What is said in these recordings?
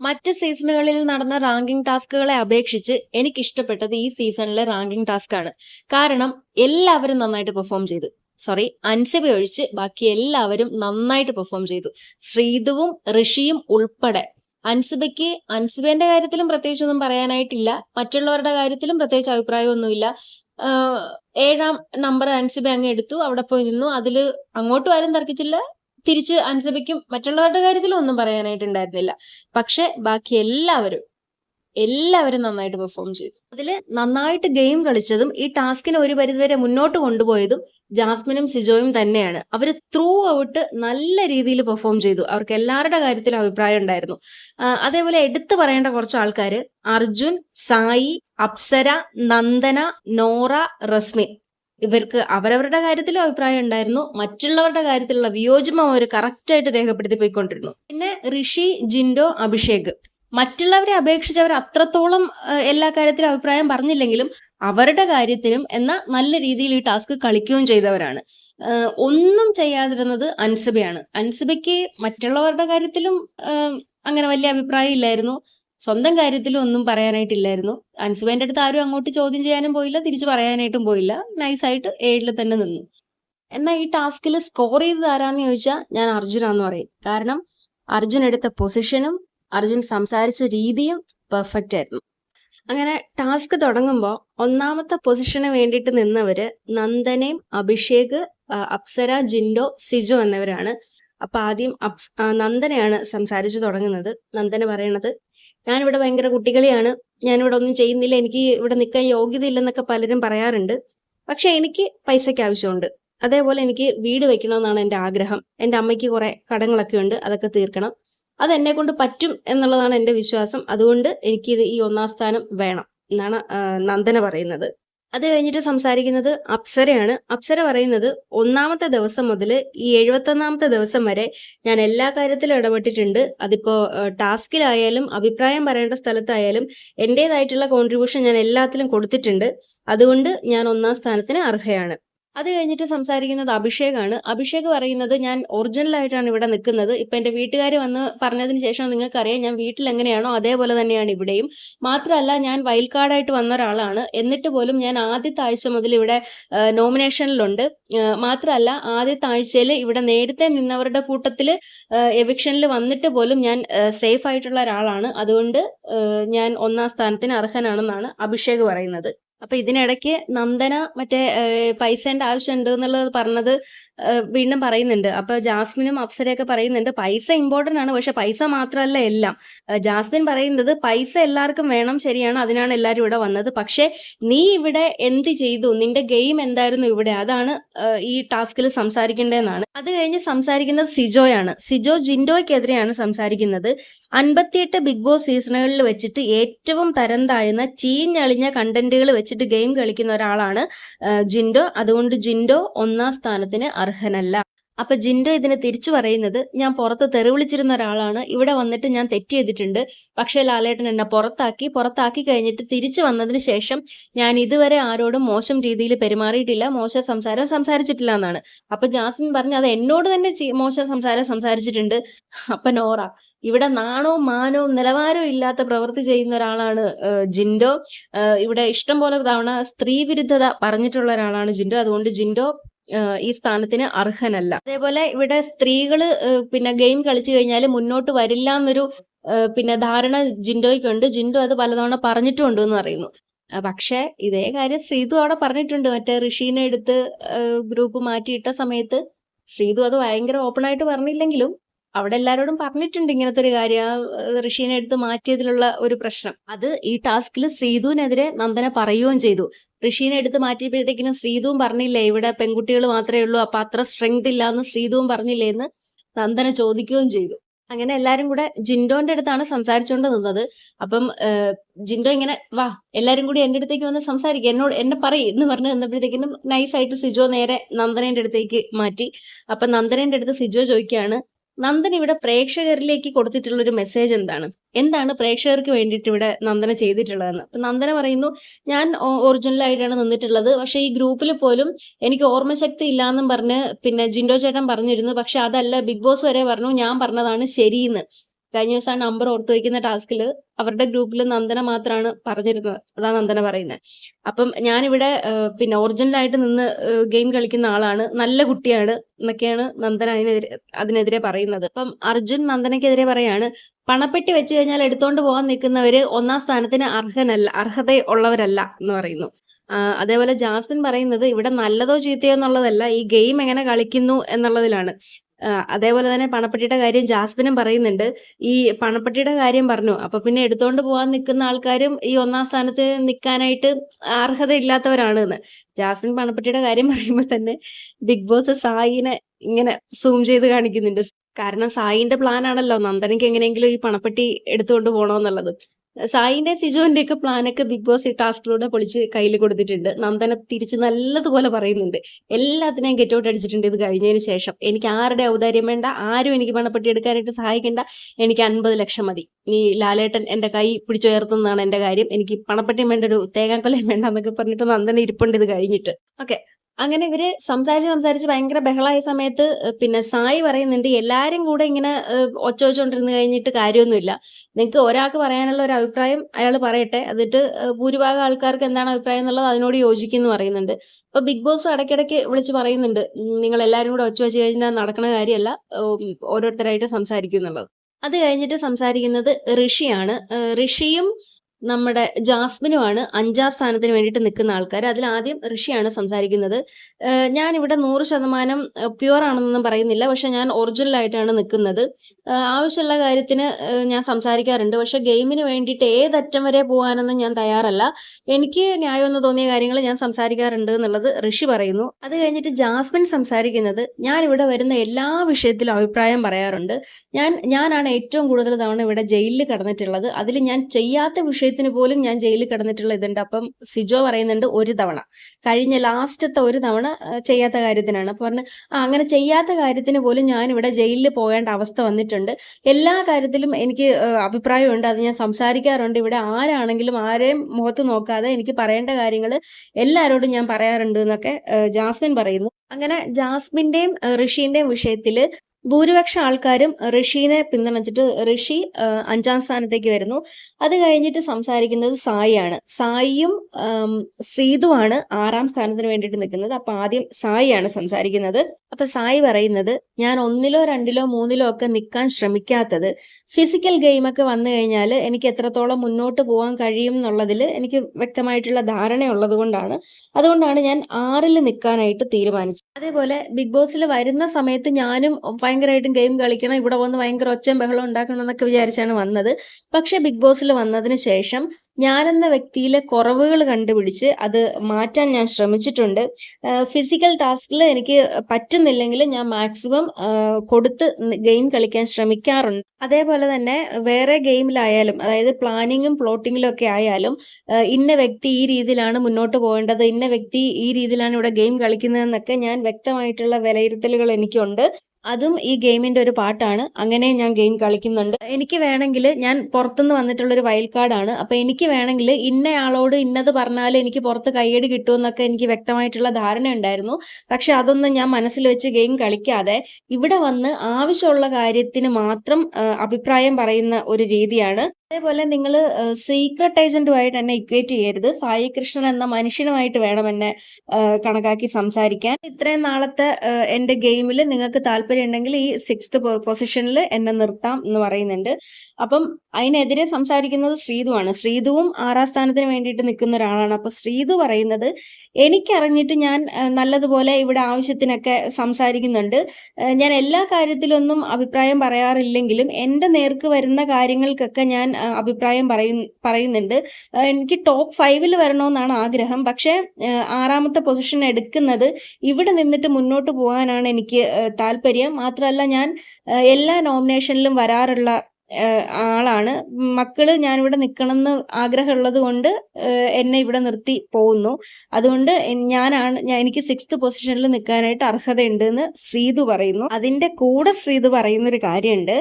മറ്റ് സീസണുകളിൽ നടന്ന റാങ്കിംഗ് ടാസ്കുകളെ അപേക്ഷിച്ച് എനിക്ക് ഇഷ്ടപ്പെട്ടത് ഈ സീസണിലെ റാങ്കിംഗ് ടാസ്ക് ആണ് കാരണം എല്ലാവരും നന്നായിട്ട് പെർഫോം ചെയ്തു. സോറി അൻസിബ ഒഴിച്ച് ബാക്കി എല്ലാവരും നന്നായിട്ട് പെർഫോം ചെയ്തു. ശ്രീതുവും ഋഷിയും ഉൾപ്പെടെ. അൻസിബയ്ക്ക് അൻസിബേന്റെ കാര്യത്തിലും പ്രത്യേകിച്ചൊന്നും പറയാനായിട്ടില്ല. മറ്റുള്ളവരുടെ കാര്യത്തിലും പ്രത്യേകിച്ച് അഭിപ്രായമൊന്നുമില്ല. ഏഴാം നമ്പർ അൻസിബ അങ്ങ് എടുത്തു. അവിടെ പോയി നിന്നു. അതിൽ അങ്ങോട്ടും ആരും തർക്കിച്ചില്ല. തിരിച്ച് അൻസബയ്ക്കും മറ്റുള്ളവരുടെ കാര്യത്തിൽ ഒന്നും പറയാനായിട്ടുണ്ടായിരുന്നില്ല. പക്ഷെ ബാക്കി എല്ലാവരും എല്ലാവരും നന്നായിട്ട് പെർഫോം ചെയ്തു. അതിൽ നന്നായിട്ട് ഗെയിം കളിച്ചതും ഈ ടാസ്കിനെ ഒരു പരിധിവരെ മുന്നോട്ട് കൊണ്ടുപോയതും ജാസ്മിനും സിജോയും തന്നെയാണ്. അവർ ത്രൂ ഔട്ട് നല്ല രീതിയിൽ പെർഫോം ചെയ്തു. അവർക്ക് എല്ലാവരുടെ കാര്യത്തിലും അഭിപ്രായം ഉണ്ടായിരുന്നു. അതേപോലെ എടുത്തു പറയേണ്ട കുറച്ച് ആൾക്കാർ അർജുൻ സായി അപ്സര നന്ദന നോറ റസ്മിൻ. ഇവർക്ക് അവരവരുടെ കാര്യത്തിലും അഭിപ്രായം ഉണ്ടായിരുന്നു. മറ്റുള്ളവരുടെ കാര്യത്തിലുള്ള വിയോജിമ അവർ കറക്റ്റായിട്ട് രേഖപ്പെടുത്തി പോയിക്കൊണ്ടിരുന്നു. പിന്നെ ഋഷി ജിൻഡോ അഭിഷേക്. മറ്റുള്ളവരെ അപേക്ഷിച്ച് അവർ അത്രത്തോളം എല്ലാ കാര്യത്തിലും അഭിപ്രായം പറഞ്ഞില്ലെങ്കിലും അവരുടെ കാര്യത്തിനും എന്ന നല്ല രീതിയിൽ ഈ ടാസ്ക് കളിക്കുകയും ചെയ്തവരാണ്. ഒന്നും ചെയ്യാതിരുന്നത് അൻസബയാണ്. അൻസബയ്ക്ക് മറ്റുള്ളവരുടെ കാര്യത്തിലും അങ്ങനെ വലിയ അഭിപ്രായം ഇല്ലായിരുന്നു. സ്വന്തം കാര്യത്തിൽ ഒന്നും പറയാനായിട്ടില്ലായിരുന്നു. അൻസുബേന്റെ അടുത്ത് ആരും അങ്ങോട്ട് ചോദ്യം ചെയ്യാനും പോയില്ല തിരിച്ചു പറയാനായിട്ടും പോയില്ല. നൈസായിട്ട് ഏഴിൽ തന്നെ നിന്നു. എന്നാൽ ഈ ടാസ്കിൽ സ്കോർ ചെയ്ത് ആരാന്ന് ചോദിച്ചാൽ ഞാൻ അർജുനാന്ന് പറയും. കാരണം അർജുൻ എടുത്ത പൊസിഷനും അർജുൻ സംസാരിച്ച രീതിയും പെർഫെക്റ്റ് ആയിരുന്നു. അങ്ങനെ ടാസ്ക് തുടങ്ങുമ്പോൾ ഒന്നാമത്തെ പൊസിഷന് വേണ്ടിയിട്ട് നിന്നവര് നന്ദനയും അഭിഷേക് അപ്സര ജിൻഡോ സിജോ എന്നിവരാണ്. അപ്പൊ ആദ്യം നന്ദനയാണ് സംസാരിച്ചു തുടങ്ങുന്നത്. നന്ദന പറയണത് ഞാനിവിടെ ഭയങ്കര കുട്ടികളിയാണ്. ഞാനിവിടെ ഒന്നും ചെയ്യുന്നില്ല. എനിക്ക് ഇവിടെ നിൽക്കാൻ യോഗ്യത ഇല്ലെന്നൊക്കെ പലരും പറയാറുണ്ട്. പക്ഷെ എനിക്ക് പൈസയ്ക്ക് ആവശ്യമുണ്ട്. അതേപോലെ എനിക്ക് വീട് വെക്കണമെന്നാണ് എന്റെ ആഗ്രഹം. എന്റെ അമ്മയ്ക്ക് കുറെ കടങ്ങളൊക്കെ ഉണ്ട്. അതൊക്കെ തീർക്കണം. അത് എന്നെ കൊണ്ട് പറ്റും എന്നുള്ളതാണ് എന്റെ വിശ്വാസം. അതുകൊണ്ട് എനിക്ക് ഈ ഒന്നാം സ്ഥാനം വേണം എന്നാണ് നന്ദന പറയുന്നത്. അത് കഴിഞ്ഞിട്ട് സംസാരിക്കുന്നത് അപ്സരയാണ്. അപ്സര പറയുന്നത് ഒന്നാമത്തെ ദിവസം മുതൽ ഈ എഴുപത്തൊന്നാമത്തെ ദിവസം വരെ ഞാൻ എല്ലാ കാര്യത്തിലും ഇടപെട്ടിട്ടുണ്ട്. അതിപ്പോ ടാസ്കിലായാലും അഭിപ്രായം പറയേണ്ട സ്ഥലത്തായാലും എന്റെതായിട്ടുള്ള കോൺട്രിബ്യൂഷൻ ഞാൻ എല്ലാത്തിലും കൊടുത്തിട്ടുണ്ട്. അതുകൊണ്ട് ഞാൻ ഒന്നാം സ്ഥാനത്തിന് അർഹയാണ്. അത് കഴിഞ്ഞിട്ട് സംസാരിക്കുന്നത് അഭിഷേകാണ്. അഭിഷേക് പറയുന്നത് ഞാൻ ഒറിജിനൽ ആയിട്ടാണ് ഇവിടെ നിൽക്കുന്നത്. ഇപ്പം എന്റെ വീട്ടുകാർ വന്ന് പറഞ്ഞതിന് ശേഷം നിങ്ങൾക്കറിയാം ഞാൻ വീട്ടിൽ എങ്ങനെയാണോ അതേപോലെ തന്നെയാണ് ഇവിടെയും. മാത്രമല്ല ഞാൻ വൈൽഡ് കാർഡായിട്ട് വന്ന ഒരാളാണ്. എന്നിട്ട് പോലും ഞാൻ ആദ്യത്തെ ആഴ്ച മുതൽ ഇവിടെ നോമിനേഷനിലുണ്ട് മാത്രമല്ല ആദ്യത്തെ ആഴ്ചയിൽ ഇവിടെ നേരത്തെ നിന്നവരുടെ കൂട്ടത്തിൽ എവിക്ഷനിൽ വന്നിട്ട് പോലും ഞാൻ സേഫ് ആയിട്ടുള്ള ഒരാളാണ്. അതുകൊണ്ട് ഞാൻ ഒന്നാം സ്ഥാനത്തിന് അർഹനാണെന്നാണ് അഭിഷേക് പറയുന്നത്. അപ്പൊ ഇതിനിടയ്ക്ക് നന്ദന മറ്റേ ആവശ്യം ആവശ്യമുണ്ട് എന്നുള്ളത് പറഞ്ഞത് വീണ്ടും പറയുന്നുണ്ട്. അപ്പൊ ജാസ്മിനും അപ്സരയൊക്കെ പറയുന്നുണ്ട് പൈസ ഇമ്പോർട്ടന്റ് ആണ് പക്ഷെ പൈസ മാത്രമല്ല എല്ലാം. ജാസ്മിൻ പറയുന്നത് പൈസ എല്ലാവർക്കും വേണം ശരിയാണ് അതിനാണ് എല്ലാവരും ഇവിടെ വന്നത്. പക്ഷെ നീ ഇവിടെ എന്ത് ചെയ്തു? നിന്റെ ഗെയിം എന്തായിരുന്നു ഇവിടെ? അതാണ് ഈ ടാസ്കിൽ സംസാരിക്കേണ്ടതെന്നാണ്. അത് കഴിഞ്ഞ് സംസാരിക്കുന്നത് സിജോയാണ്. സിജോ ജിൻഡോയ്ക്കെതിരെയാണ് സംസാരിക്കുന്നത്. അൻപത്തിയെട്ട് ബിഗ് ബോസ് സീസണുകളിൽ വെച്ചിട്ട് ഏറ്റവും തരം താഴ്ന്ന ചീഞ്ഞളിഞ്ഞ കണ്ടന്റുകൾ വെച്ചിട്ട് ഗെയിം കളിക്കുന്ന ഒരാളാണ് ജിൻഡോ. അതുകൊണ്ട് ജിൻഡോ ഒന്നാം സ്ഥാനത്തിന് അർഹനല്ല. അപ്പൊ ജിൻഡോ ഇതിന് തിരിച്ചു പറയുന്നത് ഞാൻ പുറത്ത് തെറിവിളിച്ചിരുന്ന ഒരാളാണ്. ഇവിടെ വന്നിട്ട് ഞാൻ തെറ്റ് ചെയ്തിട്ടുണ്ട്. പക്ഷേ ലാലേട്ടൻ എന്നെ പുറത്താക്കി പുറത്താക്കി കഴിഞ്ഞിട്ട് തിരിച്ചു വന്നതിന് ശേഷം ഞാൻ ഇതുവരെ ആരോടും മോശം രീതിയിൽ പെരുമാറിയിട്ടില്ല. മോശം സംസാരം സംസാരിച്ചിട്ടില്ല എന്നാണ്. അപ്പൊ ജാസിൻ പറഞ്ഞു അത് എന്നോട് തന്നെ മോശ സംസാരം സംസാരിച്ചിട്ടുണ്ട്. അപ്പൊ നോറ ഇവിടെ നാണവും മാനവും നിലവാരവും ഇല്ലാത്ത പ്രവൃത്തി ചെയ്യുന്ന ഒരാളാണ് ജിൻഡോ. ഇവിടെ ഇഷ്ടം പോലെ തവണ സ്ത്രീ വിരുദ്ധത പറഞ്ഞിട്ടുള്ള ഒരാളാണ് ജിൻഡോ. അതുകൊണ്ട് ജിൻഡോ ഈ സ്ഥാനത്തിന് അർഹനല്ല. അതേപോലെ ഇവിടെ സ്ത്രീകൾ പിന്നെ ഗെയിം കളിച്ചു കഴിഞ്ഞാൽ മുന്നോട്ട് വരില്ല എന്നൊരു പിന്നെ ധാരണ ജിൻഡോയ്ക്കുണ്ട്. ജിൻഡോ അത് പലതവണ പറഞ്ഞിട്ടുണ്ട് എന്ന് പറയുന്നു. പക്ഷേ ഇതേ കാര്യം ശ്രീതു അവിടെ പറഞ്ഞിട്ടുണ്ട്. മറ്റേ ഋഷീനെ എടുത്ത് ഗ്രൂപ്പ് മാറ്റിയിട്ട സമയത്ത് ശ്രീതു അത് ഭയങ്കര ഓപ്പൺ ആയിട്ട് പറഞ്ഞില്ലെങ്കിലും അവിടെ എല്ലാവരോടും പറഞ്ഞിട്ടുണ്ട് ഇങ്ങനത്തെ ഒരു കാര്യം ഋഷീനെ എടുത്ത് മാറ്റിയതിലുള്ള ഒരു പ്രശ്നം. അത് ഈ ടാസ്കിൽ ശ്രീധുവിനെതിരെ നന്ദന പറയുകയും ചെയ്തു. ഋഷീനെ എടുത്ത് മാറ്റിയപ്പോഴത്തേക്കിനും ശ്രീധുവും പറഞ്ഞില്ലേ ഇവിടെ പെൺകുട്ടികൾ മാത്രമേ ഉള്ളൂ അപ്പൊ അത്ര സ്ട്രെങ്ത് ഇല്ല എന്ന് ശ്രീധുവും പറഞ്ഞില്ലേ എന്ന് നന്ദന ചോദിക്കുകയും ചെയ്തു. അങ്ങനെ എല്ലാരും കൂടെ ജിൻഡോന്റെ അടുത്താണ് സംസാരിച്ചുകൊണ്ട് നിന്നത്. അപ്പം ജിൻഡോ ഇങ്ങനെ വാ എല്ലാരും കൂടി എന്റെ അടുത്തേക്ക് വന്ന് സംസാരിക്കുക എന്നോട് എന്നെ പറയും എന്ന് പറഞ്ഞ് നിന്നപ്പോഴത്തേക്കിനും നൈസായിട്ട് സിജോ നേരെ നന്ദനേന്റെ അടുത്തേക്ക് മാറ്റി. അപ്പൊ നന്ദനേന്റെ അടുത്ത് സിജോ ചോദിക്കുകയാണ് നന്ദൻ ഇവിടെ പ്രേക്ഷകരിലേക്ക് കൊടുത്തിട്ടുള്ള ഒരു മെസ്സേജ് എന്താണ്? എന്താണ് പ്രേക്ഷകർക്ക് വേണ്ടിയിട്ട് ഇവിടെ നന്ദന ചെയ്തിട്ടുള്ളതെന്ന്? അപ്പൊ നന്ദന പറയുന്നു ഞാൻ ഒറിജിനൽ ആയിട്ടാണ് നിന്നിട്ടുള്ളത്. പക്ഷേ ഈ ഗ്രൂപ്പിൽ പോലും എനിക്ക് ഓർമ്മശക്തി ഇല്ലാന്നും പറഞ്ഞ് പിന്നെ ജിൻഡോ ചേട്ടൻ പറഞ്ഞിരുന്നു. പക്ഷെ അതല്ല ബിഗ് ബോസ് വരെ പറഞ്ഞു ഞാൻ പറഞ്ഞതാണ് ശരിയെന്ന്. കഴിഞ്ഞ ദിവസം ആ നമ്പർ ഓർത്ത് വയ്ക്കുന്ന ടാസ്കിൽ അവരുടെ ഗ്രൂപ്പിൽ നന്ദന മാത്രമാണ് പറഞ്ഞിരുന്നത്. അതാണ് നന്ദന പറയുന്നത് അപ്പം ഞാനിവിടെ പിന്നെ ഒറിജിനലായിട്ട് നിന്ന് ഗെയിം കളിക്കുന്ന ആളാണ്. നല്ല കുട്ടിയാണ് എന്നൊക്കെയാണ് നന്ദന അതിനെതിരെ അതിനെതിരെ പറയുന്നത്. അപ്പം അർജുൻ നന്ദനക്കെതിരെ പറയാണ് പണപ്പെട്ടി വെച്ച് കഴിഞ്ഞാൽ എടുത്തോണ്ട് പോകാൻ നിൽക്കുന്നവര് ഒന്നാം സ്ഥാനത്തിന് അർഹനല്ല അർഹത ഉള്ളവരല്ല എന്ന് പറയുന്നു. അതേപോലെ ജാസ്മിൻ പറയുന്നത് ഇവിടെ നല്ലതോ ചീത്തയോ എന്നുള്ളതല്ല ഈ ഗെയിം എങ്ങനെ കളിക്കുന്നു എന്നുള്ളതിലാണ്. അതേപോലെ തന്നെ പണപ്പെട്ടിയുടെ കാര്യം ജാസ്മിനും പറയുന്നുണ്ട്. ഈ പണപ്പെട്ടിയുടെ കാര്യം പറഞ്ഞു. അപ്പൊ പിന്നെ എടുത്തോണ്ട് പോകാൻ നിൽക്കുന്ന ആൾക്കാരും ഈ ഒന്നാം സ്ഥാനത്ത് നിൽക്കാനായിട്ട് അർഹത ഇല്ലാത്തവരാണ് എന്ന് ജാസ്മിൻ പണപ്പെട്ടിയുടെ കാര്യം പറയുമ്പോൾ തന്നെ ബിഗ് ബോസ് സായിനെ ഇങ്ങനെ സൂം ചെയ്ത് കാണിക്കുന്നുണ്ട്. കാരണം സായിന്റെ പ്ലാൻ ആണല്ലോ. നന്ദനയ്ക്ക് എങ്ങനെയെങ്കിലും ഈ പണപ്പെട്ടി എടുത്തുകൊണ്ട് പോകണമെന്നുള്ളത് സായിന്റെ സിജുവിന്റെ ഒക്കെ പ്ലാനൊക്കെ ബിഗ് ബോസ് ഈ ടാസ്കിലൂടെ പൊളിച്ച് കയ്യിൽ കൊടുത്തിട്ടുണ്ട്. നന്ദന തിരിച്ച് നല്ലതുപോലെ പറയുന്നുണ്ട്. എല്ലാത്തിനെയും ഗെറ്റ് ഔട്ട് അടിച്ചിട്ടുണ്ട് ഇത് കഴിഞ്ഞതിന് ശേഷം. എനിക്ക് ആരുടെ ഔദാര്യം വേണ്ട ആരും എനിക്ക് പണപ്പെട്ടി എടുക്കാനായിട്ട് സഹായിക്കേണ്ട. എനിക്ക് അൻപത് ലക്ഷം മതി. ഈ ലാലേട്ടൻ എന്റെ കൈ പിടിച്ചുയർത്തുന്നതാണ് എന്റെ കാര്യം. എനിക്ക് പണപ്പെട്ടിയും വേണ്ട ഒരു തേങ്ങാക്കൊലയും വേണ്ട എന്നൊക്കെ പറഞ്ഞിട്ട് നന്ദന ഇരിപ്പുണ്ട് ഇത് കഴിഞ്ഞിട്ട്. ഓക്കെ അങ്ങനെ ഇവർ സംസാരിച്ച് സംസാരിച്ച് ഭയങ്കര ബഹളമായ സമയത്ത് പിന്നെ സായി പറയുന്നുണ്ട് എല്ലാരും കൂടെ ഇങ്ങനെ ഒച്ച കഴിഞ്ഞിട്ട് കാര്യമൊന്നുമില്ല. നിങ്ങൾക്ക് ഒരാൾക്ക് പറയാനുള്ള ഒരു അഭിപ്രായം അയാൾ പറയട്ടെ. എന്നിട്ട് ഭൂരിഭാഗം ആൾക്കാർക്ക് എന്താണ് അഭിപ്രായം എന്നുള്ളത് അതിനോട് യോജിക്കുന്നു പറയുന്നുണ്ട്. അപ്പൊ ബിഗ് ബോസ് ഇടയ്ക്കിടയ്ക്ക് വിളിച്ച് പറയുന്നുണ്ട് നിങ്ങൾ എല്ലാരും കൂടെ ഒച്ച വെച്ച് കഴിഞ്ഞാൽ നടക്കുന്ന കാര്യമല്ല ഓരോരുത്തരായിട്ട് സംസാരിക്കുന്നുള്ളത് അത് കഴിഞ്ഞിട്ട് സംസാരിക്കുന്നത് ഋഷിയാണ്. ഋഷിയും നമ്മുടെ ജാസ്മിനുമാണ് അഞ്ചാം സ്ഥാനത്തിന് വേണ്ടിയിട്ട് നിൽക്കുന്ന ആൾക്കാർ അതിൽ ആദ്യം ഋഷിയാണ് സംസാരിക്കുന്നത്. ഞാൻ ഇവിടെ നൂറ് ശതമാനം പ്യുവർ ആണെന്നൊന്നും പറയുന്നില്ല. പക്ഷെ ഞാൻ ഒറിജിനൽ ആയിട്ടാണ് നിൽക്കുന്നത്. ആവശ്യമുള്ള കാര്യത്തിന് ഞാൻ സംസാരിക്കാറുണ്ട്. പക്ഷെ ഗെയിമിന് വേണ്ടിയിട്ട് ഏതറ്റം വരെ പോകാനൊന്നും ഞാൻ തയ്യാറല്ല. എനിക്ക് ന്യായമെന്ന് തോന്നിയ കാര്യങ്ങൾ ഞാൻ സംസാരിക്കാറുണ്ട് എന്നുള്ളത് ഋഷി പറയുന്നു. അത് കഴിഞ്ഞിട്ട് ജാസ്മിൻ സംസാരിക്കുന്നത് ഞാൻ ഇവിടെ വരുന്ന എല്ലാ വിഷയത്തിലും അഭിപ്രായം പറയാറുണ്ട്. ഞാൻ ഞാനാണ് ഏറ്റവും കൂടുതൽ തവണ ഇവിടെ ജയിലിൽ കിടന്നിട്ടുള്ളത്. അതിൽ ഞാൻ ചെയ്യാത്ത വിഷയത്തിന് പോലും ഞാൻ ജയിലിൽ കിടന്നിട്ടുള്ള ഇതുണ്ട്. അപ്പം സിജോ പറയുന്നുണ്ട് ഒരു തവണ. കഴിഞ്ഞ ലാസ്റ്റത്തെ ഒരു തവണ ചെയ്യാത്ത കാര്യത്തിനാണ്. അപ്പൊ പറഞ്ഞ് "ആ, അങ്ങനെ ചെയ്യാത്ത കാര്യത്തിന് പോലും ഞാൻ ഇവിടെ ജയിലിൽ പോകേണ്ട അവസ്ഥ വന്നിട്ടുണ്ട്. എല്ലാ കാര്യത്തിലും എനിക്ക് അഭിപ്രായമുണ്ട്. അത് ഞാൻ സംസാരിക്കാറുണ്ട്. ഇവിടെ ആരാണെങ്കിലും ആരെയും മുഖത്ത് നോക്കാതെ എനിക്ക് പറയേണ്ട കാര്യങ്ങൾ എല്ലാവരോടും ഞാൻ പറയാറുണ്ട് എന്നൊക്കെ ജാസ്മിൻ പറയുന്നു. അങ്ങനെ ജാസ്മിന്റെയും ഋഷിന്റെയും വിഷയത്തിൽ ഭൂരിപക്ഷം ആൾക്കാരും ഋഷിനെ പിന്തുണച്ചിട്ട് ഋഷി അഞ്ചാം സ്ഥാനത്തേക്ക് വരുന്നു. അത് കഴിഞ്ഞിട്ട് സംസാരിക്കുന്നത് സായിയാണ്. സായിയും ശ്രീതുവാണ് ആറാം സ്ഥാനത്തിന് വേണ്ടിയിട്ട് നിൽക്കുന്നത്. അപ്പൊ ആദ്യം സായിയാണ് സംസാരിക്കുന്നത്. അപ്പൊ സായി പറയുന്നത് ഞാൻ ഒന്നിലോ രണ്ടിലോ മൂന്നിലോ ഒക്കെ നിൽക്കാൻ ശ്രമിക്കാത്തത് ഫിസിക്കൽ ഗെയിമൊക്കെ വന്നു കഴിഞ്ഞാൽ എനിക്ക് എത്രത്തോളം മുന്നോട്ട് പോകാൻ കഴിയും എന്നുള്ളതിൽ എനിക്ക് വ്യക്തമായിട്ടുള്ള ധാരണയുള്ളത് കൊണ്ടാണ്. അതുകൊണ്ടാണ് ഞാൻ ആറിൽ നിൽക്കാനായിട്ട് തീരുമാനിച്ചത്. അതേപോലെ ബിഗ് ബോസിൽ വരുന്ന സമയത്ത് ഞാനും ഭയങ്കരമായിട്ടും ഗെയിം കളിക്കണം ഇവിടെ വന്ന് ഭയങ്കര ഒച്ചയും ബഹളം ഉണ്ടാക്കണം എന്നൊക്കെ വിചാരിച്ചാണ് വന്നത്. പക്ഷെ ബിഗ് ബോസിൽ വന്നതിന് ശേഷം ഞാനെന്ന വ്യക്തിയിലെ കുറവുകൾ കണ്ടുപിടിച്ച് അത് മാറ്റാൻ ഞാൻ ശ്രമിച്ചിട്ടുണ്ട്. ഫിസിക്കൽ ടാസ്കിൽ എനിക്ക് പറ്റുന്നില്ലെങ്കിൽ ഞാൻ മാക്സിമം കൊടുത്ത് ഗെയിം കളിക്കാൻ ശ്രമിക്കാറുണ്ട്. അതേപോലെ തന്നെ വേറെ ഗെയിമിലായാലും അതായത് പ്ലാനിങ്ങും പ്ലോട്ടിങ്ങിലും ഒക്കെ ആയാലും ഇന്ന വ്യക്തി ഈ രീതിയിലാണ് മുന്നോട്ട് പോകേണ്ടത് ഇന്ന വ്യക്തി ഈ രീതിയിലാണ് ഇവിടെ ഗെയിം കളിക്കുന്നതെന്നൊക്കെ ഞാൻ വ്യക്തമായിട്ടുള്ള വിലയിരുത്തലുകൾ എനിക്കുണ്ട്. അതും ഈ ഗെയിമിന്റെ ഒരു പാട്ടാണ്. അങ്ങനെ ഞാൻ ഗെയിം കളിക്കുന്നുണ്ട്. എനിക്ക് വേണമെങ്കിൽ ഞാൻ പുറത്തുനിന്ന് വന്നിട്ടുള്ള ഒരു വൈൽഡ് കാർഡാണ് അപ്പൊ എനിക്ക് വേണമെങ്കിൽ ഇന്നയാളോട് ഇന്നത് പറഞ്ഞാൽ എനിക്ക് പുറത്ത് കയ്യടി കിട്ടുമെന്നൊക്കെ എനിക്ക് വ്യക്തമായിട്ടുള്ള ധാരണ ഉണ്ടായിരുന്നു. പക്ഷെ അതൊന്നും ഞാൻ മനസ്സിൽ വെച്ച് ഗെയിം കളിക്കാതെ ഇവിടെ വന്ന് ആവശ്യമുള്ള കാര്യത്തിന് മാത്രം അഭിപ്രായം പറയുന്ന ഒരു രീതിയാണ്. അതേപോലെ നിങ്ങൾ സീക്രട്ട് ഏജന്റുമായിട്ട് എന്നെ ഇക്വേറ്റ് ചെയ്യരുത്. സായി കൃഷ്ണൻ എന്ന മനുഷ്യനുമായിട്ട് വേണം എന്നെ കണക്കാക്കി സംസാരിക്കാൻ. ഇത്രയും നാളത്തെ ആ, എന്റെ ഗെയിമിൽ നിങ്ങൾക്ക് താല്പര്യം ഉണ്ടെങ്കിൽ ഈ സിക്സ്ത് പൊസിഷനിൽ എന്നെ നിർത്താം എന്ന് പറയുന്നുണ്ട്. അപ്പം അതിനെതിരെ സംസാരിക്കുന്നത് ശ്രീതുവാണ്. ശ്രീതുവും ആറാം സ്ഥാനത്തിന് വേണ്ടിയിട്ട് നിൽക്കുന്ന ഒരാളാണ്. അപ്പൊ ശ്രീതു പറയുന്നത് എനിക്കറിഞ്ഞിട്ട് ഞാൻ നല്ലതുപോലെ ഇവിടെ ആവശ്യത്തിനൊക്കെ സംസാരിക്കുന്നുണ്ട്. ഞാൻ എല്ലാ കാര്യത്തിലൊന്നും അഭിപ്രായം പറയാറില്ലെങ്കിലും എന്റെ നേർക്ക് വരുന്ന കാര്യങ്ങൾക്കൊക്കെ ഞാൻ അഭിപ്രായം പറയും പറയുന്നുണ്ട്. എനിക്ക് ടോപ്പ് ഫൈവിൽ വരണമെന്നാണ് ആഗ്രഹം. പക്ഷേ ആറാമത്തെ പൊസിഷൻ എടുക്കുന്നത് ഇവിടെ നിന്നിട്ട് മുന്നോട്ട് പോകാനാണ് എനിക്ക് താല്പര്യം. മാത്രമല്ല ഞാൻ എല്ലാ നോമിനേഷനിലും വരാറുള്ള ആളാണ്. മക്കൾ ഞാനിവിടെ നിൽക്കണം എന്ന് ആഗ്രഹമുള്ളത് കൊണ്ട് എന്നെ ഇവിടെ നിർത്തി പോകുന്നു. അതുകൊണ്ട് ഞാനാണ് എനിക്ക് സിക്സ്ത് പൊസിഷനിൽ നിൽക്കാനായിട്ട് അർഹതയുണ്ട് എന്ന് ശ്രീതു പറയുന്നു. അതിന്റെ കൂടെ ശ്രീതു പറയുന്നൊരു കാര്യമുണ്ട്.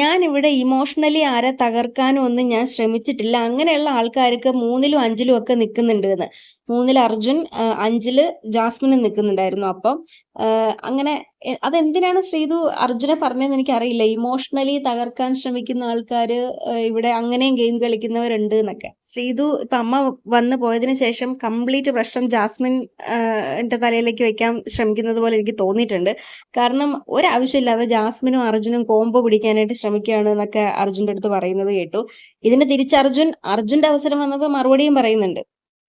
ഞാൻ ഇവിടെ ഇമോഷണലി ആരെ തകർക്കാനും ഒന്നും ഞാൻ ശ്രമിച്ചിട്ടില്ല. അങ്ങനെയുള്ള ആൾക്കാർക്ക് മൂന്നിലും അഞ്ചിലും ഒക്കെ നിൽക്കുന്നുണ്ട് എന്ന്. മൂന്നിൽ അർജുൻ അഞ്ചിൽ ജാസ്മിൻ നിൽക്കുന്നുണ്ടായിരുന്നു അപ്പം. അങ്ങനെ അതെന്തിനാണ് ശ്രീതു അർജുനെ പറഞ്ഞതെന്ന് എനിക്കറിയില്ല. ഇമോഷണലി തകർക്കാൻ ശ്രമിക്കുന്ന ആൾക്കാർ ഇവിടെ അങ്ങനെയും ഗെയിം കളിക്കുന്നവരുണ്ട് എന്നൊക്കെ. ശ്രീതു ഇപ്പൊ അമ്മ വന്നു പോയതിന് ശേഷം കംപ്ലീറ്റ് പ്രശ്നം ജാസ്മിൻ എന്റെ തലയിലേക്ക് വെക്കാൻ ശ്രമിക്കുന്നത് പോലെ എനിക്ക് തോന്നിയിട്ടുണ്ട്. കാരണം ഒരാവശ്യമില്ലാതെ ജാസ്മിനും അർജുനും കോംബോ പിടിക്കാനായിട്ട് ശ്രമിക്കുകയാണ് എന്നൊക്കെ അർജുന്റെ അടുത്ത് പറയുന്നത് കേട്ടു. ഇതിന് തിരിച്ച് അർജുൻ അർജുന്റെ അവസരം വന്നപ്പോൾ മറുപടിയും പറയുന്നുണ്ട്.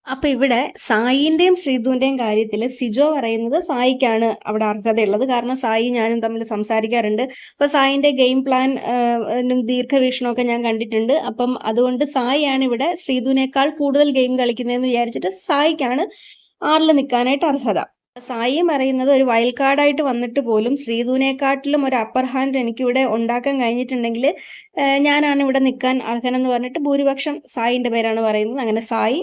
അപ്പൊ ഇവിടെ സായിന്റെയും ശ്രീധുവിന്റെയും കാര്യത്തിൽ സിജോ പറയുന്നത് സായിക്കാണ് അവിടെ അർഹതയുള്ളത്. കാരണം സായി ഞാനും തമ്മിൽ സംസാരിക്കാറുണ്ട്. അപ്പൊ സായിന്റെ ഗെയിം പ്ലാൻ ദീർഘവീക്ഷണമൊക്കെ ഞാൻ കണ്ടിട്ടുണ്ട്. അപ്പം അതുകൊണ്ട് സായിയാണ് ഇവിടെ ശ്രീധുവിനേക്കാൾ കൂടുതൽ ഗെയിം കളിക്കുന്നതെന്ന് വിചാരിച്ചിട്ട് സായിക്കാണ് ആറിൽ നിൽക്കാനായിട്ട് അർഹത. സായിയും പറയുന്നത് ഒരു വൈൽഡ് കാർഡായിട്ട് വന്നിട്ട് പോലും ശ്രീധുവിനെക്കാട്ടിലും ഒരു അപ്പർ ഹാൻഡ് എനിക്കിവിടെ ഉണ്ടാക്കാൻ കഴിഞ്ഞിട്ടുണ്ടെങ്കിൽ ഞാനാണ് ഇവിടെ നിൽക്കാൻ അർഹനെന്ന് പറഞ്ഞിട്ട് ഭൂരിപക്ഷം സായിന്റെ പേരാണ് പറയുന്നത്. അങ്ങനെ സായി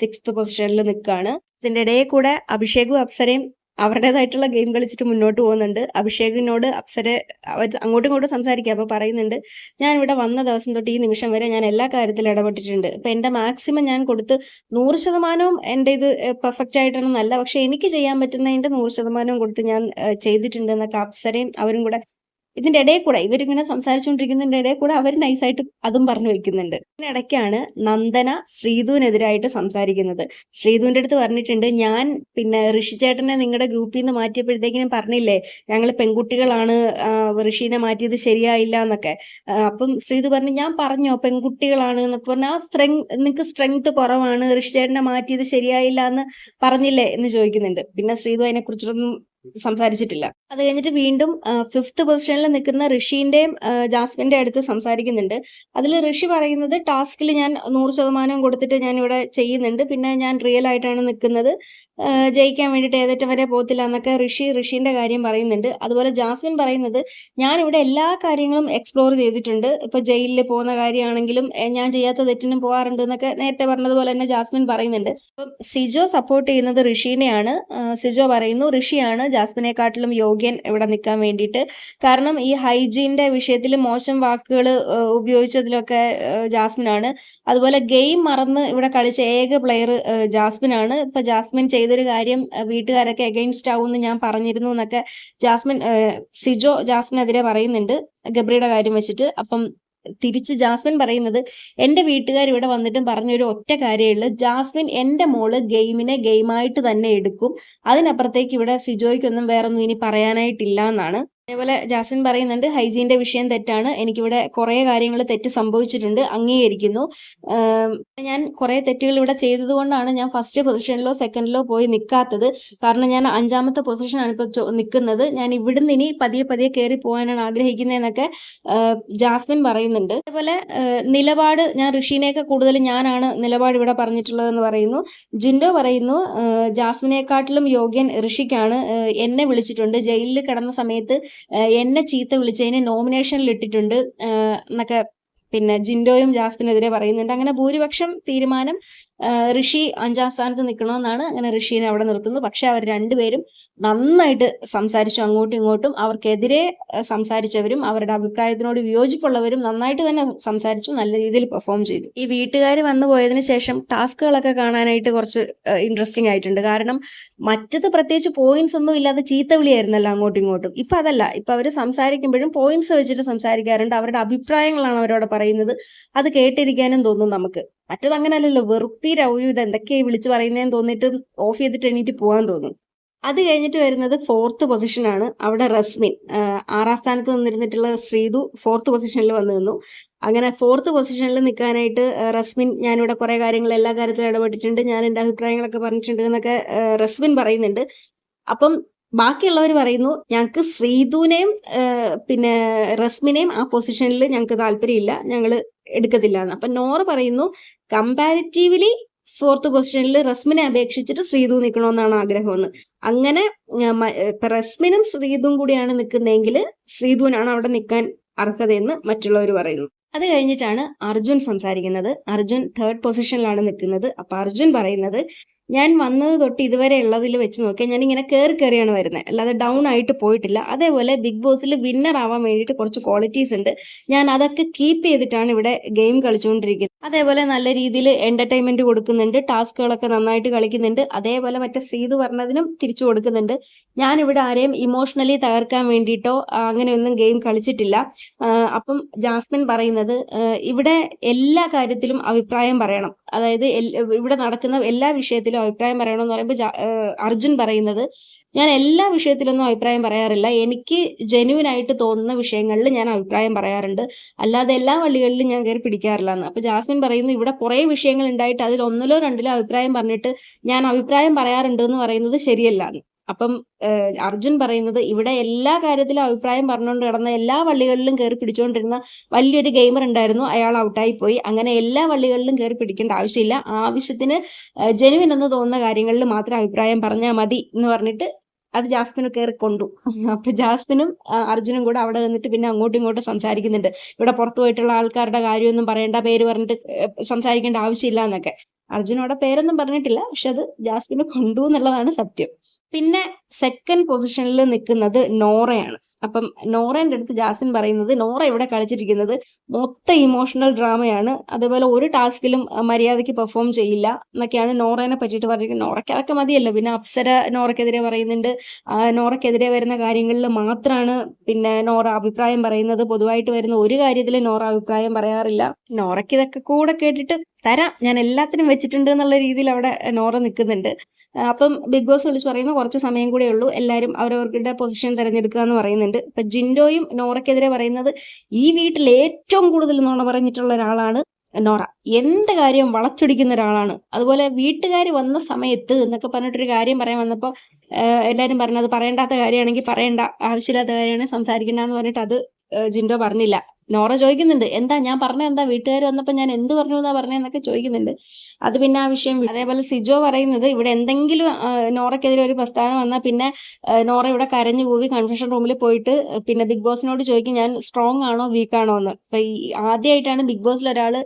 സിക്സ്ത് പൊസിഷനിൽ നിൽക്കുകയാണ് ഇതിന്റെ ഇടയിൽ കൂടെ അഭിഷേകും അപ്സരയും അവരുടേതായിട്ടുള്ള ഗെയിം കളിച്ചിട്ട് മുന്നോട്ട് പോകുന്നുണ്ട്. അഭിഷേകിനോട് അപ്സരെ അങ്ങോട്ടും ഇങ്ങോട്ടും സംസാരിക്കുക. അപ്പൊ പറയുന്നുണ്ട് ഞാൻ ഇവിടെ വന്ന ദിവസം തൊട്ട് ഈ നിമിഷം വരെ ഞാൻ എല്ലാ കാര്യത്തിലും ഇടപെട്ടിട്ടുണ്ട്. ഇപ്പൊ എന്റെ മാക്സിമം ഞാൻ കൊടുത്ത് നൂറ് ശതമാനവും എന്റെ ഇത് പെർഫെക്റ്റ് ആയിട്ടാണെന്നല്ല പക്ഷെ എനിക്ക് ചെയ്യാൻ പറ്റുന്നതിന്റെ നൂറ് ശതമാനവും കൊടുത്ത് ഞാൻ ചെയ്തിട്ടുണ്ട് എന്നൊക്കെ അപ്സരയും അവരും കൂടെ ഇതിന്റെ ഇടയിൽ കൂടെ ഇവരിങ്ങനെ സംസാരിച്ചുകൊണ്ടിരിക്കുന്നതിന്റെ ഇടയിൽ കൂടെ അവർ നൈസായിട്ട് അതും പറഞ്ഞു വെക്കുന്നുണ്ട്. ഇതിനിടയ്ക്കാണ് നന്ദന ശ്രീധുവിനെതിരായിട്ട് സംസാരിക്കുന്നത്. ശ്രീധുവിന്റെ അടുത്ത് പറഞ്ഞിട്ടുണ്ട് ഞാൻ പിന്നെ ഋഷിചേട്ടനെ നിങ്ങളുടെ ഗ്രൂപ്പിൽ നിന്ന് മാറ്റിയപ്പോഴത്തേക്കിനും പറഞ്ഞില്ലേ ഞങ്ങൾ പെൺകുട്ടികളാണ് ഋഷിനെ മാറ്റിയത് ശരിയായില്ല എന്നൊക്കെ. അപ്പം ശ്രീധു പറഞ്ഞു ഞാൻ പറഞ്ഞോ പെൺകുട്ടികളാണ് എന്നൊക്കെ പറഞ്ഞു ആ സ്ട്രെങ് നിങ്ങൾക്ക് സ്ട്രെങ്ത് കുറവാണ് ഋഷിചേട്ടനെ മാറ്റിയത് ശരിയായില്ല എന്ന് പറഞ്ഞില്ലേ എന്ന് ചോദിക്കുന്നുണ്ട്. പിന്നെ ശ്രീധു അതിനെ കുറിച്ചൊന്നും സംസാരിച്ചിട്ടില്ല. അത് കഴിഞ്ഞിട്ട് വീണ്ടും ഫിഫ്ത്ത് പൊസിഷനിൽ നിൽക്കുന്ന ഋഷീന്റെയും ജാസ്മിന്റെ അടുത്ത് സംസാരിക്കുന്നുണ്ട്. അതിൽ ഋഷി പറയുന്നത് ടാസ്കിൽ ഞാൻ നൂറ് ശതമാനം കൊടുത്തിട്ട് ഞാൻ ഇവിടെ ചെയ്യുന്നുണ്ട്. പിന്നെ ഞാൻ റിയൽ ആയിട്ടാണ് നിൽക്കുന്നത്. ജയിക്കാൻ വേണ്ടിയിട്ട് ഏതറ്റം വരെ പോകത്തില്ല എന്നൊക്കെ ഋഷി ഋഷീന്റെ കാര്യം പറയുന്നുണ്ട്. അതുപോലെ ജാസ്മിൻ പറയുന്നത് ഞാൻ ഇവിടെ എല്ലാ കാര്യങ്ങളും എക്സ്പ്ലോർ ചെയ്തിട്ടുണ്ട്. ഇപ്പൊ ജയിലിൽ പോകുന്ന കാര്യമാണെങ്കിലും ഞാൻ ചെയ്യാത്ത തെറ്റിനും പോകാറുണ്ട് എന്നൊക്കെ നേരത്തെ പറഞ്ഞതുപോലെ തന്നെ ജാസ്മിൻ പറയുന്നുണ്ട്. അപ്പം സിജോ സപ്പോർട്ട് ചെയ്യുന്നത് ഋഷീനെയാണ്. സിജോ പറയുന്നു ഋഷിയാണ് ജാസ്മിനെക്കാട്ടിലും യോഗ്യൻ ഇവിടെ നിൽക്കാൻ വേണ്ടിയിട്ട്. കാരണം ഈ ഹൈജീന്റെ വിഷയത്തിൽ മോശം വാക്കുകൾ ഉപയോഗിച്ചതിലൊക്കെ ജാസ്മിനാണ്. അതുപോലെ ഗെയിം മറന്ന് ഇവിടെ കളിച്ച ഏക പ്ലെയർ ജാസ്മിനാണ്. ഇപ്പൊ ജാസ്മിൻ ചെയ്തൊരു കാര്യം വീട്ടുകാരൊക്കെ എഗെയിൻസ്റ്റ് എന്ന് ഞാൻ പറഞ്ഞിരുന്നു എന്നൊക്കെ ജാസ്മിൻ സിജോ ജാസ്മിനെതിരെ പറയുന്നുണ്ട്. ഗബ്രിയുടെ കാര്യം വെച്ചിട്ട്. അപ്പം തിരിച്ച് ജാസ്മിൻ പറയുന്നത് എന്റെ വീട്ടുകാർ ഇവിടെ വന്നിട്ടും പറഞ്ഞൊരു ഒറ്റ കാര്യമുള്ളൂ. ജാസ്മിൻ എന്റെ മോൾ ഗെയിമിനെ ഗെയിമായിട്ട് തന്നെ എടുക്കും. അതിനപ്പുറത്തേക്ക് ഇവിടെ സിജോയ്ക്കൊന്നും വേറൊന്നും ഇനി പറയാനായിട്ടില്ല എന്നാണ്. അതേപോലെ ജാസ്മിൻ പറയുന്നുണ്ട് ഹൈജീന്റെ വിഷയം തെറ്റാണ്. എനിക്കിവിടെ കുറേ കാര്യങ്ങൾ തെറ്റ് സംഭവിച്ചിട്ടുണ്ട് അംഗീകരിക്കുന്നു. ഞാൻ കുറേ തെറ്റുകൾ ഇവിടെ ചെയ്തതുകൊണ്ടാണ് ഞാൻ ഫസ്റ്റ് പൊസിഷനിലോ സെക്കൻഡിലോ പോയി നിൽക്കാത്തത്. കാരണം ഞാൻ അഞ്ചാമത്തെ പൊസിഷനാണ് ഇപ്പോൾ നിൽക്കുന്നത്. ഞാൻ ഇവിടുന്ന് ഇനി പതിയെ പതിയെ കയറി പോകാനാണ് ആഗ്രഹിക്കുന്നതെന്നൊക്കെ ജാസ്മിൻ പറയുന്നുണ്ട്. അതേപോലെ നിലപാട് ഞാൻ ഋഷീനെയൊക്കെ കൂടുതൽ ഞാനാണ് നിലപാട് ഇവിടെ പറഞ്ഞിട്ടുള്ളതെന്ന് പറയുന്നു. ജിൻഡോ പറയുന്നു ജാസ്മിനെക്കാട്ടിലും യോഗ്യൻ ഋഷിക്കാണ്. എന്നെ വിളിച്ചിട്ടുണ്ട്. ജയിലിൽ കിടന്ന സമയത്ത് എന്നെ ചീത്ത വിളിച്ചതിന് നോമിനേഷനിൽ ഇട്ടിട്ടുണ്ട്. എന്നൊക്കെ പിന്നെ ജിൻഡോയും ജാസ്മിനെതിരെ പറയുന്നുണ്ട്. അങ്ങനെ ഭൂരിപക്ഷം തീരുമാനം ഋഷി അഞ്ചാം സ്ഥാനത്ത് നിൽക്കണമെന്നാണ് അങ്ങനെ ഋഷീനെ അവിടെ നിർത്തുന്നത് പക്ഷെ അവർ രണ്ടുപേരും നന്നായിട്ട് സംസാരിച്ചു. അങ്ങോട്ടും ഇങ്ങോട്ടും അവർക്കെതിരെ സംസാരിച്ചവരും അവരുടെ അഭിപ്രായത്തിനോട് വിയോജിപ്പുള്ളവരും നന്നായിട്ട് തന്നെ സംസാരിച്ചു നല്ല രീതിയിൽ പെർഫോം ചെയ്തു. ഈ വീട്ടുകാർ വന്നു പോയതിന് ശേഷം ടാസ്കുകളൊക്കെ കാണാനായിട്ട് കുറച്ച് ഇൻട്രസ്റ്റിംഗ് ആയിട്ടുണ്ട്. കാരണം മറ്റത് പ്രത്യേകിച്ച് പോയിന്റ്സ് ഒന്നും ഇല്ലാതെ ചീത്ത വിളിയായിരുന്നല്ലോ അങ്ങോട്ടും ഇങ്ങോട്ടും. ഇപ്പൊ അതല്ല. ഇപ്പൊ അവർ സംസാരിക്കുമ്പോഴും പോയിന്റ്സ് വെച്ചിട്ട് സംസാരിക്കാറുണ്ട്. അവരുടെ അഭിപ്രായങ്ങളാണ് അവരോട് പറയുന്നത്. അത് കേട്ടിരിക്കാനും തോന്നും നമുക്ക്. മറ്റത് അങ്ങനെയല്ലല്ലോ വെറുപ്പീരാവും ഇത് എന്തൊക്കെയായി വിളിച്ചു പറയുന്നതെന്ന് തോന്നിയിട്ട് ഓഫ് ചെയ്തിട്ട് എണീറ്റ് പോകാൻ തോന്നും. അത് കഴിഞ്ഞിട്ട് വരുന്നത് ഫോർത്ത് പൊസിഷനാണ് അവിടെ റസ്മിൻ ആറാം സ്ഥാനത്ത് നിന്നിരുന്നിട്ടുള്ള ശ്രീതു ഫോർത്ത് പൊസിഷനിൽ വന്നു നിന്നു. അങ്ങനെ ഫോർത്ത് പൊസിഷനിൽ നിൽക്കാനായിട്ട് റസ്മിൻ ഞാനിവിടെ കുറെ കാര്യങ്ങൾ എല്ലാ കാര്യത്തിലും ഇടപെട്ടിട്ടുണ്ട് ഞാൻ എന്റെ അഭിപ്രായങ്ങളൊക്കെ പറഞ്ഞിട്ടുണ്ട് എന്നൊക്കെ റസ്മിൻ പറയുന്നുണ്ട്. അപ്പം ബാക്കിയുള്ളവർ പറയുന്നു ഞങ്ങൾക്ക് ശ്രീതുവിനെയും പിന്നെ റസ്മിനെയും ആ പൊസിഷനിൽ ഞങ്ങൾക്ക് താല്പര്യമില്ല ഞങ്ങൾ എടുക്കത്തില്ല എന്ന്. അപ്പൊ നോറ് പറയുന്നു കമ്പാരിറ്റീവ്ലി ഫോർത്ത് പൊസിഷനിൽ റസ്മിനെ അപേക്ഷിച്ചിട്ട് ശ്രീതു നിൽക്കണമെന്നാണ് ആഗ്രഹമെന്ന്. അങ്ങനെ റസ്മിനും ശ്രീതും കൂടിയാണ് നിൽക്കുന്നതെങ്കിൽ ശ്രീതുവിനാണ് അവിടെ നിൽക്കാൻ അർഹതയെന്ന് മറ്റുള്ളവർ പറയുന്നു. അത് കഴിഞ്ഞിട്ടാണ് അർജുൻ സംസാരിക്കുന്നത്. അർജുൻ തേർഡ് പൊസിഷനിലാണ് നിൽക്കുന്നത് അപ്പൊ അർജുൻ പറയുന്നത് ഞാൻ വന്നത് തൊട്ട് ഇതുവരെ ഉള്ളതിൽ വെച്ച് നോക്കിയാൽ ഞാൻ ഇങ്ങനെ കയറി കയറിയാണ് വരുന്നത് അല്ലാതെ ഡൗൺ ആയിട്ട് പോയിട്ടില്ല. അതേപോലെ ബിഗ് ബോസിൽ വിന്നർ ആവാൻ വേണ്ടിയിട്ട് കുറച്ച് ക്വാളിറ്റീസ് ഉണ്ട്. ഞാൻ അതൊക്കെ കീപ്പ് ചെയ്തിട്ടാണ് ഇവിടെ ഗെയിം കളിച്ചുകൊണ്ടിരിക്കുന്നത് അതേപോലെ നല്ല രീതിയിൽ എന്റർടൈൻമെന്റ് കൊടുക്കുന്നുണ്ട്. ടാസ്കുകളൊക്കെ നന്നായിട്ട് കളിക്കുന്നുണ്ട്. അതേപോലെ മറ്റേ ശ്രീതു പറഞ്ഞതിനും തിരിച്ചു കൊടുക്കുന്നുണ്ട്. ഞാനിവിടെ ആരെയും ഇമോഷണലി തകർക്കാൻ വേണ്ടിയിട്ടോ അങ്ങനെയൊന്നും ഗെയിം കളിച്ചിട്ടില്ല. അപ്പം ജാസ്മിൻ പറയുന്നത് ഇവിടെ എല്ലാ കാര്യത്തിലും അഭിപ്രായം പറയണം. അതായത് ഇവിടെ നടക്കുന്ന എല്ലാ വിഷയത്തിലും അഭിപ്രായം പറയണമെന്ന് പറയുമ്പോൾ അർജുൻ പറയുന്നത് ഞാൻ എല്ലാ വിഷയത്തിലൊന്നും അഭിപ്രായം പറയാറില്ല. എനിക്ക് ജെന്യൂൻ ആയിട്ട് തോന്നുന്ന വിഷയങ്ങളിൽ ഞാൻ അഭിപ്രായം പറയാറുണ്ട്. അല്ലാതെ എല്ലാ വള്ളികളിലും ഞാൻ കയറി പിടിക്കാറില്ല എന്ന് അപ്പൊ ജാസ്മിൻ പറയുന്നു ഇവിടെ കുറേ വിഷയങ്ങൾ ഉണ്ടായിട്ട് അതിൽ ഒന്നിലോ രണ്ടിലോ അഭിപ്രായം പറഞ്ഞിട്ട് ഞാൻ അഭിപ്രായം പറയാറുണ്ട് എന്ന് പറയുന്നത് ശരിയല്ല എന്ന് അപ്പം അർജുൻ പറയുന്നത് ഇവിടെ എല്ലാ കാര്യത്തിലും അഭിപ്രായം പറഞ്ഞുകൊണ്ട് കിടന്ന എല്ലാ വള്ളികളിലും കയറി പിടിച്ചുകൊണ്ടിരുന്ന വലിയൊരു ഗെയിമർ ഉണ്ടായിരുന്നു. അയാൾ ഔട്ടായി പോയി. അങ്ങനെ എല്ലാ വള്ളികളിലും കയറി പിടിക്കേണ്ട ആവശ്യമില്ല. ആവശ്യത്തിന് ജനുവിൻ എന്ന് തോന്നുന്ന കാര്യങ്ങളിൽ മാത്രം അഭിപ്രായം പറഞ്ഞാൽ മതി എന്ന് പറഞ്ഞിട്ട് അത് ജാസ്മിന് കയറി കൊണ്ടു. അപ്പൊ ജാസ്മിനും അർജുനും കൂടെ അവിടെ നിന്നിട്ട് പിന്നെ അങ്ങോട്ടും ഇങ്ങോട്ടും സംസാരിക്കുന്നുണ്ട്. ഇവിടെ പുറത്തു പോയിട്ടുള്ള ആൾക്കാരുടെ കാര്യമൊന്നും പറയേണ്ട പേര് പറഞ്ഞിട്ട് സംസാരിക്കേണ്ട ആവശ്യമില്ല എന്നൊക്കെ. അർജുനോടെ പേരൊന്നും പറഞ്ഞിട്ടില്ല. പക്ഷെ അത് ജാസ്മിന് കൊണ്ടു എന്നുള്ളതാണ് സത്യം. പിന്നെ സെക്കൻഡ് പൊസിഷനിൽ നിൽക്കുന്നത് നോറയാണ്. അപ്പം നോറേന്റെ അടുത്ത് ജാസിൻ പറയുന്നത് നോറ ഇവിടെ കളിച്ചിരിക്കുന്നത് മൊത്തം ഇമോഷണൽ ഡ്രാമയാണ് അതേപോലെ ഒരു ടാസ്കിലും മര്യാദയ്ക്ക് പെർഫോം ചെയ്യില്ല എന്നൊക്കെയാണ് നോറേനെ പറ്റിയിട്ട് പറഞ്ഞിരിക്കുന്നത്. നോറയ്ക്ക് അതൊക്കെ മതിയല്ലോ. പിന്നെ അപ്സര നോറയ്ക്കെതിരെ പറയുന്നുണ്ട്. നോറയ്ക്കെതിരെ വരുന്ന കാര്യങ്ങളിൽ മാത്രമാണ് പിന്നെ നോറ അഭിപ്രായം പറയുന്നത്. പൊതുവായിട്ട് വരുന്ന ഒരു കാര്യത്തിൽ നോറ അഭിപ്രായം പറയാറില്ല. നോറയ്ക്ക് ഇതൊക്കെ കൂടെ കേട്ടിട്ട് തരാം. ഞാൻ എല്ലാത്തിനും വെച്ചിട്ടുണ്ട് എന്നുള്ള രീതിയിൽ അവിടെ നോറ നിൽക്കുന്നുണ്ട് അപ്പം ബിഗ് ബോസ് വിളിച്ച് പറയുന്നു കുറച്ച് സമയം കൂടെ ഉള്ളൂ എല്ലാവരും അവരവരുടെ പൊസിഷൻ തിരഞ്ഞെടുക്കുക എന്ന് പറയുന്നുണ്ട്. ഇപ്പൊ ജിൻഡോയും നോറയ്ക്കെതിരെ പറയുന്നത് ഈ വീട്ടിൽ ഏറ്റവും കൂടുതൽ നോണ പറഞ്ഞിട്ടുള്ള ഒരാളാണ് നോറ. എന്ത് കാര്യം വളച്ചൊടിക്കുന്ന ഒരാളാണ്. അതുപോലെ വീട്ടുകാർ വന്ന സമയത്ത് എന്നൊക്കെ പറഞ്ഞിട്ടൊരു കാര്യം പറയാൻ വന്നപ്പോൾ എല്ലാവരും പറഞ്ഞത് പറയേണ്ടാത്ത കാര്യമാണെങ്കിൽ പറയേണ്ട. ആവശ്യമില്ലാത്ത കാര്യമാണെങ്കിൽ സംസാരിക്കണ്ട എന്ന് പറഞ്ഞിട്ട് അത് ജിൻഡോ പറഞ്ഞില്ല. നോറ ചോദിക്കുന്നുണ്ട് എന്താ ഞാൻ പറഞ്ഞ എന്താ? വീട്ടുകാർ വന്നപ്പോൾ ഞാൻ എന്ത് പറഞ്ഞു എന്നാ പറഞ്ഞതെന്നൊക്കെ ചോദിക്കുന്നുണ്ട്. അത് പിന്നെ ആ വിഷയം അതേപോലെ സിജോ പറയുന്നത് ഇവിടെ എന്തെങ്കിലും നോറയ്ക്കെതിരെ ഒരു പ്രസ്താവന വന്നാൽ പിന്നെ നോറ ഇവിടെ കരഞ്ഞു പോയി കൺഫെഷൻ റൂമിൽ പോയിട്ട് പിന്നെ ബിഗ് ബോസിനോട് ചോദിക്കും ഞാൻ സ്ട്രോങ് ആണോ വീക്ക് ആണോ? എന്ന്. ഇപ്പൊ ഈ ആദ്യമായിട്ടാണ് ബിഗ് ബോസിൽ ഒരാൾ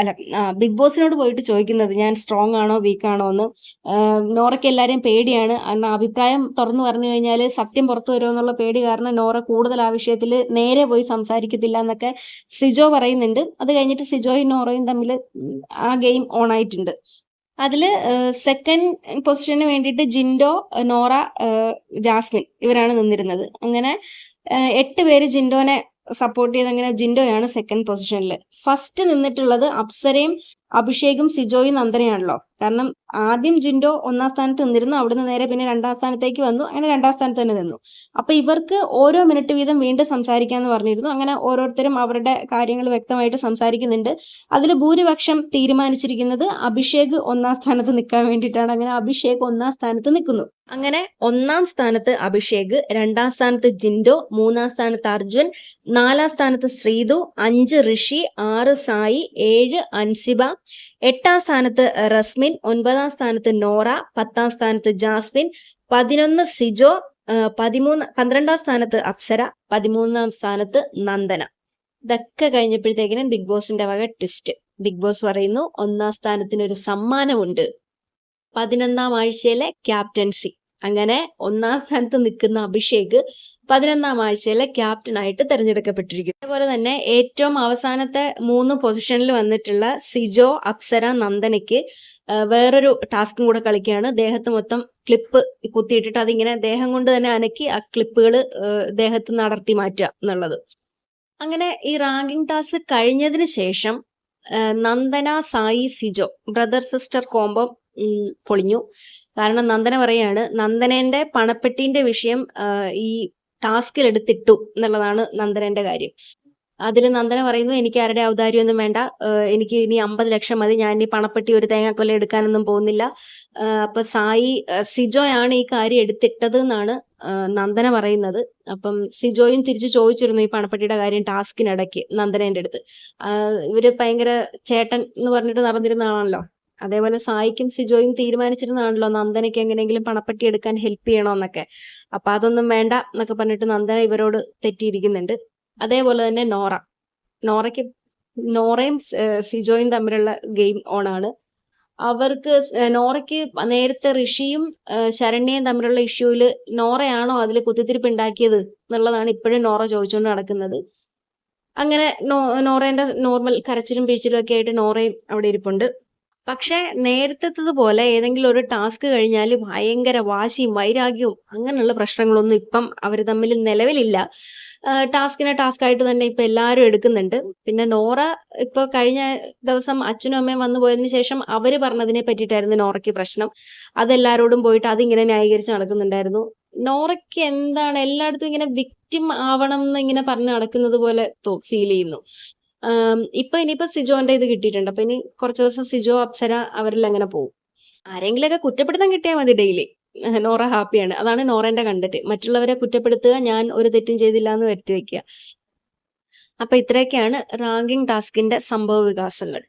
അല്ല ബിഗ് ബോസിനോട് പോയിട്ട് ചോദിക്കുന്നത് ഞാൻ സ്ട്രോങ് ആണോ വീക്ക് ആണോ? എന്ന്. നോറയ്ക്ക് എല്ലാവരെയും പേടിയാണ്. അന്ന് അഭിപ്രായം തുറന്നു പറഞ്ഞു കഴിഞ്ഞാൽ സത്യം പുറത്തു വരുമോ എന്നുള്ള പേടി കാരണം നോറ കൂടുതൽ ആ വിഷയത്തിൽ നേരെ പോയി സംസാരിക്കത്തില്ല എന്നൊക്കെ സിജോ പറയുന്നുണ്ട്. അത് കഴിഞ്ഞിട്ട് സിജോയും നോറയും തമ്മിൽ ആ ഗെയിം ഓൺ ആയിട്ടുണ്ട്. അതിൽ സെക്കൻഡ് പൊസിഷന് വേണ്ടിയിട്ട് ജിൻഡോ നോറ ജാസ്മിൻ ഇവരാണ് നിന്നിരുന്നത്. അങ്ങനെ എട്ട് പേര് ജിൻഡോനെ സപ്പോർട്ട് ചെയ്ത് അങ്ങനെ ജിൻഡോയാണ് സെക്കൻഡ് പൊസിഷനിൽ ഫസ്റ്റ് നിന്നിട്ടുള്ളത് അപ്സരയും അഭിഷേകും സിജോയും നന്ദനയാണല്ലോ. കാരണം ആദ്യം ജിൻഡോ ഒന്നാം സ്ഥാനത്ത് നിന്നിരുന്നു. അവിടുന്ന് നേരെ പിന്നെ രണ്ടാം സ്ഥാനത്തേക്ക് വന്നു. അങ്ങനെ രണ്ടാം സ്ഥാനത്ത് തന്നെ നിന്നു. അപ്പൊ ഇവർക്ക് ഓരോ മിനിറ്റ് വീതം വീണ്ടും സംസാരിക്കാന്ന് പറഞ്ഞിരുന്നു. അങ്ങനെ ഓരോരുത്തരും അവരുടെ കാര്യങ്ങൾ വ്യക്തമായിട്ട് സംസാരിക്കുന്നുണ്ട്. അതിൽ ഭൂരിപക്ഷം തീരുമാനിച്ചിരിക്കുന്നത് അഭിഷേക് ഒന്നാം സ്ഥാനത്ത് നിൽക്കാൻ വേണ്ടിയിട്ടാണ്. അങ്ങനെ അഭിഷേക് ഒന്നാം സ്ഥാനത്ത് നിൽക്കുന്നു. അങ്ങനെ ഒന്നാം സ്ഥാനത്ത് അഭിഷേക് രണ്ടാം സ്ഥാനത്ത് ജിൻഡോ മൂന്നാം സ്ഥാനത്ത് അർജുൻ നാലാം സ്ഥാനത്ത് ശ്രീതു അഞ്ച് ഋഷി ആറ് സായി ഏഴ് അൻസിബ എട്ടാം സ്ഥാനത്ത് റസ്മിൻ ഒൻപതാം സ്ഥാനത്ത് നോറ പത്താം സ്ഥാനത്ത് ജാസ്മിൻ പതിനൊന്ന് സിജോ പതിമൂന്ന് പന്ത്രണ്ടാം സ്ഥാനത്ത് അപ്സര പതിമൂന്നാം സ്ഥാനത്ത് നന്ദന. ഇതൊക്കെ കഴിഞ്ഞപ്പോഴത്തേക്കിനും ബിഗ് ബോസിന്റെ വക ട്വിസ്റ്റ് ബിഗ് ബോസ് പറയുന്നു ഒന്നാം സ്ഥാനത്തിന് ഒരു സമ്മാനമുണ്ട്. പതിനൊന്നാം ആഴ്ചയിലെ ക്യാപ്റ്റൻസി. അങ്ങനെ ഒന്നാം സ്ഥാനത്ത് നിൽക്കുന്ന അഭിഷേക് പതിനൊന്നാം ആഴ്ചയിലെ ക്യാപ്റ്റനായിട്ട് തെരഞ്ഞെടുക്കപ്പെട്ടിരിക്കും അതുപോലെ തന്നെ ഏറ്റവും അവസാനത്തെ മൂന്ന് പൊസിഷനിൽ വന്നിട്ടുള്ള സിജോ അപ്സര നന്ദനയ്ക്ക് വേറൊരു ടാസ്കും കൂടെ കളിക്കുകയാണ്. ദേഹത്ത് മൊത്തം ക്ലിപ്പ് കുത്തിയിട്ടിട്ട് അതിങ്ങനെ ദേഹം കൊണ്ട് തന്നെ അനക്കി ആ ക്ലിപ്പുകൾ ദേഹത്ത് നടത്തി മാറ്റുക എന്നുള്ളത്. അങ്ങനെ ഈ റാങ്കിങ് ടാസ്ക് കഴിഞ്ഞതിന് ശേഷം നന്ദന സായി സിജോ ബ്രദർ സിസ്റ്റർ കോമ്പം പൊളിഞ്ഞു. കാരണം നന്ദന പറയാണ് നന്ദനന്റെ പണപ്പെട്ടിന്റെ വിഷയം ഈ ടാസ്കിൽ എടുത്തിട്ടു എന്നുള്ളതാണ് നന്ദനന്റെ കാര്യം. അതിൽ നന്ദന പറയുന്നു എനിക്ക് ആരുടെ ഔദാര്യമൊന്നും വേണ്ട. എനിക്ക് ഇനി അമ്പത് ലക്ഷം മതി. ഞാൻ ഇനി പണപ്പെട്ടി ഒരു തേങ്ങാക്കൊല എടുക്കാനൊന്നും പോകുന്നില്ല. അപ്പൊ സായി സിജോയാണ് ഈ കാര്യം എടുത്തിട്ടത് എന്നാണ് നന്ദന പറയുന്നത്. അപ്പം സിജോയും തിരിച്ചു ചോദിച്ചിരുന്നു ഈ പണപ്പെട്ടിയുടെ കാര്യം ടാസ്കിനിടയ്ക്ക് നന്ദനന്റെ അടുത്ത് ഇവർ ഭയങ്കര ചേട്ടൻ എന്ന് പറഞ്ഞിട്ട് നടന്നിരുന്നതാണല്ലോ അതേപോലെ സായിക്കും സിജോയും തീരുമാനിച്ചിരുന്നാണല്ലോ നന്ദനയ്ക്ക് എങ്ങനെയെങ്കിലും പണപ്പെട്ടി എടുക്കാൻ ഹെൽപ്പ് ചെയ്യണമെന്നൊക്കെ അപ്പൊ അതൊന്നും വേണ്ട എന്നൊക്കെ പറഞ്ഞിട്ട് നന്ദന ഇവരോട് തെറ്റിയിരിക്കുന്നുണ്ട്. അതേപോലെ തന്നെ നോറ. നോറയ്ക്ക് നോറയും സിജോയും തമ്മിലുള്ള ഗെയിം ഓൺ ആണ് അവർക്ക് നോറയ്ക്ക് നേരത്തെ ഋഷിയും ശരണ്യയും തമ്മിലുള്ള ഇഷ്യൂവിൽ നോറയാണോ അതിൽ കുത്തിത്തിരിപ്പ് ഉണ്ടാക്കിയത് എന്നുള്ളതാണ് ഇപ്പോഴും നോറ ചോദിച്ചുകൊണ്ട് നടക്കുന്നത്. അങ്ങനെ നോ നോറേന്റെ നോർമൽ കരച്ചിലും പിഴിച്ചിലും ഒക്കെ ആയിട്ട് നോറയും അവിടെ ഇരിപ്പുണ്ട്. പക്ഷെ പോലെ ഏതെങ്കിലും ഒരു ടാസ്ക് കഴിഞ്ഞാൽ ഭയങ്കര വാശിയും വൈരാഗ്യവും അങ്ങനെയുള്ള പ്രശ്നങ്ങളൊന്നും ഇപ്പം അവർ തമ്മിൽ നിലവിലില്ല. ടാസ്കിനെ ടാസ്ക് ആയിട്ട് തന്നെ ഇപ്പൊ എല്ലാവരും എടുക്കുന്നുണ്ട്. പിന്നെ നോറ ഇപ്പൊ കഴിഞ്ഞ ദിവസം അച്ഛനും അമ്മയും വന്നു പോയതിനു ശേഷം അവർ പറഞ്ഞതിനെ പറ്റിയിട്ടായിരുന്നു നോറയ്ക്ക് പ്രശ്നം. അതെല്ലാരോടും പോയിട്ട് അതിങ്ങനെ ന്യായീകരിച്ച് നടക്കുന്നുണ്ടായിരുന്നു. നോറയ്ക്ക് എന്താണ് എല്ലായിടത്തും ഇങ്ങനെ വിക്റ്റിം ആവണം എന്ന് ഇങ്ങനെ പറഞ്ഞു നടക്കുന്നത് പോലെ ഫീൽ ചെയ്യുന്നു. ഇപ്പൊ ഇനിയിപ്പോ സിജോന്റെ ഇത് കിട്ടിയിട്ടുണ്ട്. അപ്പൊ ഇനി കുറച്ച് ദിവസം സിജോ അപ്സര അവരിൽ അങ്ങനെ പോകും ആരെങ്കിലൊക്കെ കുറ്റപ്പെടുത്താൻ കിട്ടിയാൽ മതി ഡെയിലി നോറ ഹാപ്പിയാണ് അതാണ് നോറേന്റെ കണ്ടിട്ട് മറ്റുള്ളവരെ കുറ്റപ്പെടുത്തുക ഞാൻ ഒരു തെറ്റും ചെയ്തില്ല എന്ന് വരുത്തി വെക്കുക. അപ്പൊ ഇത്രയൊക്കെയാണ് റാങ്കിങ് ടാസ്കിന്റെ സംഭവ വികാസങ്ങൾ.